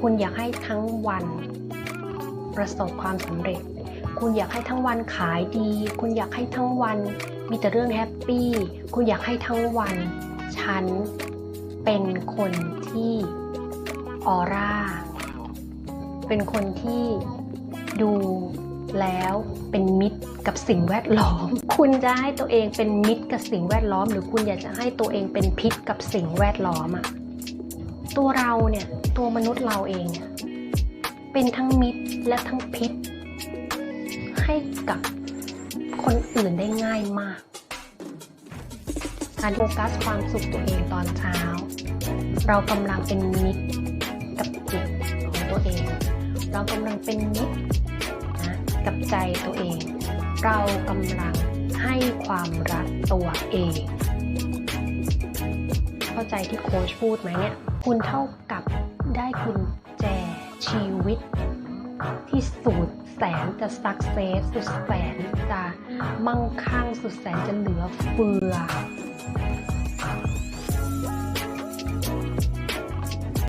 คุณอยากให้ทั้งวันประสบความสำเร็จ คุณอยากให้ทั้งวันขายดี คุณอยากให้ทั้งวันมีแต่เรื่องแฮปปี้ คุณอยากให้ทั้งวัน ฉันเป็นคนที่ออร่า เป็นคนที่ดูแล้วเป็นมิตรกับสิ่งแวดล้อม คุณจะให้ตัวเองเป็นมิตรกับสิ่งแวดล้อม หรือคุณอยากจะให้ตัวเองเป็นพิษกับสิ่งแวดล้อมอะ ตัวเราเนี่ยตัวมนุษย์เราเองเนี่ยเป็นทั้งมิตรและทั้งพิษ ให้กับคนอื่นได้ง่ายมาก การโฟกัสความสุขตัวเองตอนเช้า เรากำลังเป็นมิตรกับจิตของตัวเอง เรากำลังเป็นมิตรนะกับใจตัวเอง เรากำลังให้ความรักตัวเอง เข้าใจที่โค้ชพูดไหมเนี่ย คุณเท่ากับได้คุณแจชีวิต ที่สุดแสนจะสักเซสสุดแสนจะมั่งคั่งสุดแสนจะเหลือเฟือ